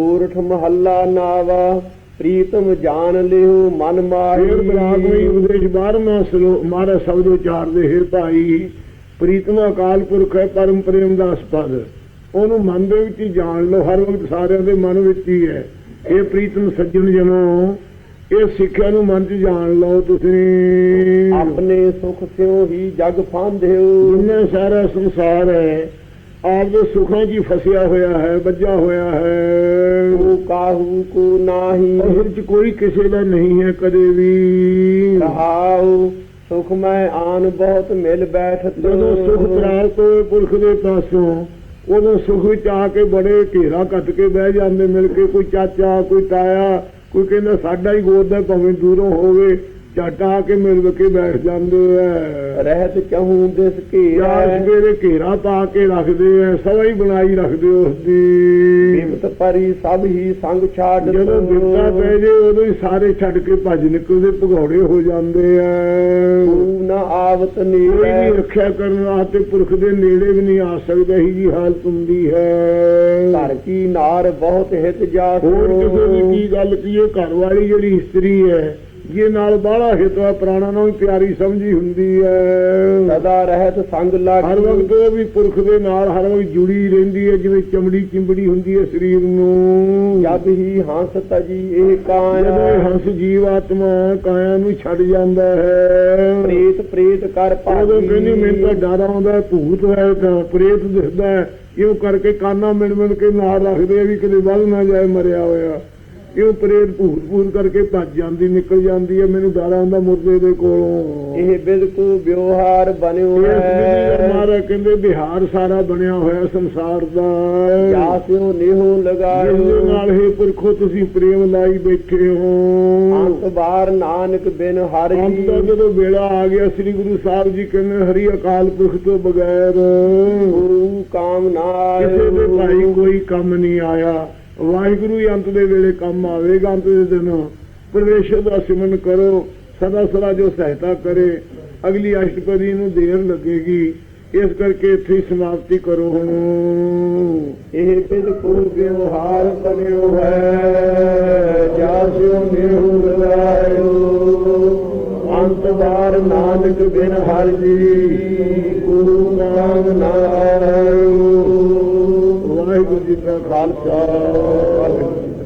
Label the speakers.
Speaker 1: ਸੂਰਠ ਮਹੱਲਾ ਨਾਵਾ ਪ੍ਰੀਤਮ ਜਾਣ ਲਿਓ ਮਨ ਮਾਹੀ।
Speaker 2: ਫੇਰ ਬਰਾਗਮਈ ਉਪਦੇਸ਼ ਬਾਰਵਾਂ ਸ਼ਲੋਕ ਮਹਾਰਾ ਸ਼ਬਦ ਉਚਾਰਦੇ ਹੈ ਭਾਈ। ਪ੍ਰੀਤਮ ਅਕਾਲ ਪੁਰਖ ਹੈ ਪਰਮ ਪ੍ਰੇਮ ਦਾ ਅਸਪਦ ਉਹਨੂੰ ਮਨ ਦੇ ਵਿੱਚ ਹੀ ਜਾਣ ਲਓ ਹਰ ਵਕਤ ਸਾਰਿਆਂ ਦੇ ਮਨ ਵਿੱਚ ਹੀ ਹੈ। ਇਹ ਪ੍ਰੀਤਮ ਸੱਜਣ ਜਨੋ ਇਹ ਸਿੱਖਿਆ ਨੂੰ ਮਨ 'ਚ ਜਾਣ ਲਓ ਤੁਸੀਂ।
Speaker 1: ਆਪਣੇ ਸੁਖ ਸਿਓ ਹੀ ਜਗ ਫਾਂਧਿਓ।
Speaker 2: ਜਿੰਨਾ ਸਾਰਾ ਸੰਸਾਰ ਹੈ ਆਪਦੇ ਸੁੱਖਾਂ 'ਚ ਫਸਿਆ ਹੋਇਆ ਹੈ ਵੱਜਾ ਹੋਇਆ ਹੈ।
Speaker 1: ਕੋ ਕਾਹੂ ਕੋ ਨਾਹੀ।
Speaker 2: ਅਸਲ 'ਚ ਕੋਈ ਕਿਸੇ ਦਾ ਨਹੀਂ ਹੈ ਕਦੇ ਵੀ।
Speaker 1: ਰਹਾਉ ਸੁਖ ਮੈਂ ਆਨ ਬਹੁਤ ਮਿਲ ਬੈਠਤ।
Speaker 2: ਜਦੋਂ ਸੁਖ ਪ੍ਰਾਪਤ ਹੋਏ ਪੁਰਖ ਦੇ ਪਾਸੋਂ ਉਦੋਂ ਸੁਖ ਵਿੱਚ ਆ ਕੇ ਬੜੇ ਘੇਰਾ ਕੱਟ ਕੇ ਬਹਿ ਜਾਂਦੇ ਮਿਲ ਕੇ ਕੋਈ ਚਾਚਾ ਕੋਈ ਤਾਇਆ ਕੋਈ ਕਹਿੰਦਾ ਸਾਡਾ ਹੀ ਗੋਦ ਦਾ ਭਾਵੇਂ ਦੂਰੋਂ ਹੋਵੇ। ਝੱਟ ਆ ਕੇ ਮਿਲ ਕੇ ਬੈਠ ਜਾਂਦੇ ਐ।
Speaker 1: ਰਹਿਤ ਚਹੂ ਦਿਸ
Speaker 2: ਯਾਰ
Speaker 1: ਘੇਰਾ
Speaker 2: ਸਵੇਰੇ ਘੇਰਾ ਪਾ ਕੇ ਰੱਖਦੇ ਐ ਸਭਾ ਹੀ ਬਣਾਈ ਰੱਖਦੇ ਉਸ ਦੀ।
Speaker 1: ਬਿਮਤ ਪਰੀ ਸਭ ਹੀ ਸੰਗ ਛਾੜ
Speaker 2: ਜਦੋਂ ਦਿੱਤਾ ਪੈ ਜੇ ਉਦੋਂ ਹੀ ਸਾਰੇ ਛੱਡ ਕੇ ਭੱਜ ਨਿਕਲਦੇ ਭਗੌੜੇ ਹੋ ਜਾਂਦੇ ਐ।
Speaker 1: ਤੂੰ ਨਾ ਆਵਤ
Speaker 2: ਕੋਈ ਵੀ
Speaker 1: ਨੀਵੈ
Speaker 2: ਰੱਖਿਆ ਕਰਨ ਵਾਸਤੇ ਪੁਰਖ ਦੇ ਨੇੜੇ ਵੀ ਨਹੀਂ ਆ ਸਕਦਾ ਹੀ ਜੀ ਹਾਲਤ ਹੁੰਦੀ ਹੈ।
Speaker 1: ਘਰ ਕੀ ਨਾਰ ਬਹੁਤ ਹਿਤ ਜਾਸ
Speaker 2: ਹੋਰ ਕਿਸੇ ਦੀ ਕੀ ਗੱਲ ਕੀ ਇਹ ਘਰ ਵਾਲੀ ਜਿਹੜੀ ਇਸਤਰੀ ਹੈ ਜੇ ਨਾਲ ਬਾਹਲਾ ਹਿਤਵਾ ਪ੍ਰਾਣਾ ਨੂੰ ਪਿਆਰੀ ਸਮਝੀ ਹੁੰਦੀ ਹੈ
Speaker 1: ਸਦਾ ਰਹਿਤ ਸੰਗ
Speaker 2: ਹਰ
Speaker 1: ਲਾਗੀ
Speaker 2: ਵਕਤ ਉਹ ਵੀ ਪੁਰਖ ਦੇ ਨਾਲ ਹਰ ਵਕਤ ਜੁੜੀ ਰਹਿੰਦੀ ਹੈ ਜਿਵੇਂ ਚਮੜੀ ਚਿੰਬੜੀ ਹੁੰਦੀ ਹੈ ਸਰੀਰ ਨੂੰ।
Speaker 1: ਜਦ ਹੀ ਹੰਸ ਤਜੀ ਇਹ
Speaker 2: ਜਦੋਂ ਇਹ
Speaker 1: ਕਾਇਆ
Speaker 2: ਹੰਸ ਜੀਵ ਆਤਮਾ ਕਾਇਆ ਨੂੰ ਛੱਡ ਜਾਂਦਾ ਹੈ।
Speaker 1: ਪ੍ਰੇਤ ਪ੍ਰੇਤ ਕਰ
Speaker 2: ਉਦੋਂ ਕਹਿੰਦੀ ਮੈਨੂੰ ਤਾਂ ਡਰ ਆਉਂਦਾ ਭੂਤ ਹੈ ਤਾਂ ਪ੍ਰੇਤ ਦਿਸਦਾ ਹੈ। ਇਉਂ ਕਰਕੇ ਕਾਨਾ ਮਿਣ ਮਿਣ ਕੇ ਨਾਲ ਰੱਖਦੇ ਵੀ ਕਿਤੇ ਵੱਧ ਨਾ ਜਾਏ ਮਰਿਆ ਹੋਇਆ। ਇਉਂ ਪ੍ਰੇਤ ਭੂਤ ਭੂਤ ਕਰਕੇ ਭੱਜ ਜਾਂਦੀ ਨਿਕਲ ਜਾਂਦੀ ਹੈ ਮੈਨੂੰ ਡਰ ਆਉਂਦਾ ਮੁਰਦੇ ਦੇ ਕੋਲੋਂ।
Speaker 1: ਇਹ ਬਿਲਕੁ ਵਿਵਹਾਰ ਬਣਿਓ
Speaker 2: ਦਾ
Speaker 1: ਹੈ।
Speaker 2: ਮਾਰਾ ਕਹਿੰਦੇ ਬਿਹਾਰ ਸਾਰਾ ਬਣਿਆ ਹੋਇਆ ਸੰਸਾਰ ਦਾ।
Speaker 1: ਜਾਸਿਓ ਨਿਹੋ ਲਗਾਇਓ।
Speaker 2: ਨਾਲ ਇਹ ਪੁਰਖੋ ਤੁਸੀਂ ਪ੍ਰੇਮ ਲਾਈ ਬੈਠੇ ਹੋ।
Speaker 1: ਅੰਤ ਬਾਰ ਨਾਨਕ ਬਿਨ ਹਰ
Speaker 2: ਅੰਤ ਦਾ ਜਦੋਂ ਵੇਲਾ ਆ ਗਿਆ ਸ੍ਰੀ ਗੁਰੂ ਸਾਹਿਬ ਜੀ ਕਹਿੰਦੇ ਹਰੀ ਅਕਾਲ ਪੁਰਖ ਤੋਂ ਬਗੈਰ।
Speaker 1: ਗੁਰੂ ਕਾਮ
Speaker 2: ਕਿਸੇ ਦੇ ਭਾਈ
Speaker 1: ਨਾਇ
Speaker 2: ਕੋਈ ਕੰਮ ਨਹੀਂ ਆਇਆ। ਵਾਹਿਗੁਰੂ ਹੀ ਅੰਤ ਦੇ ਵੇਲੇ ਕੰਮ ਆਵੇਗਾ, ਅੰਤ ਦੇ ਦਿਨ ਪ੍ਰਵੇਸ਼ਰ ਦਾ ਸਿਮਰਨ ਕਰੋ, ਸਦਾ ਸਦਾ ਜੋ ਸਹਾਇਤਾ ਕਰੇ, ਅਗਲੀ ਅਸ਼ਟਪਦੀ ਨੂੰ ਦੇਰ ਲੱਗੇਗੀ, ਇਸ ਕਰਕੇ ਇੱਥੇ ਸਮਾਪਤੀ ਕਰੋ ਹੁਣ।
Speaker 1: ਇਹ ਬਿਲਕੁ ਵਿਵਹਾਰ ਬਣਿਓ ਹੈ ਜਾਸਿਓ ਨਿਹੋ ਲਗਾਇਓ ਅੰਤ ਬਾਰ ਨਾਨਕ ਬਿਨ ਹਰ ਜੀ ਗੁਰੂ ਨਾਇ
Speaker 2: ਵਾਹਿਗੁਰੂ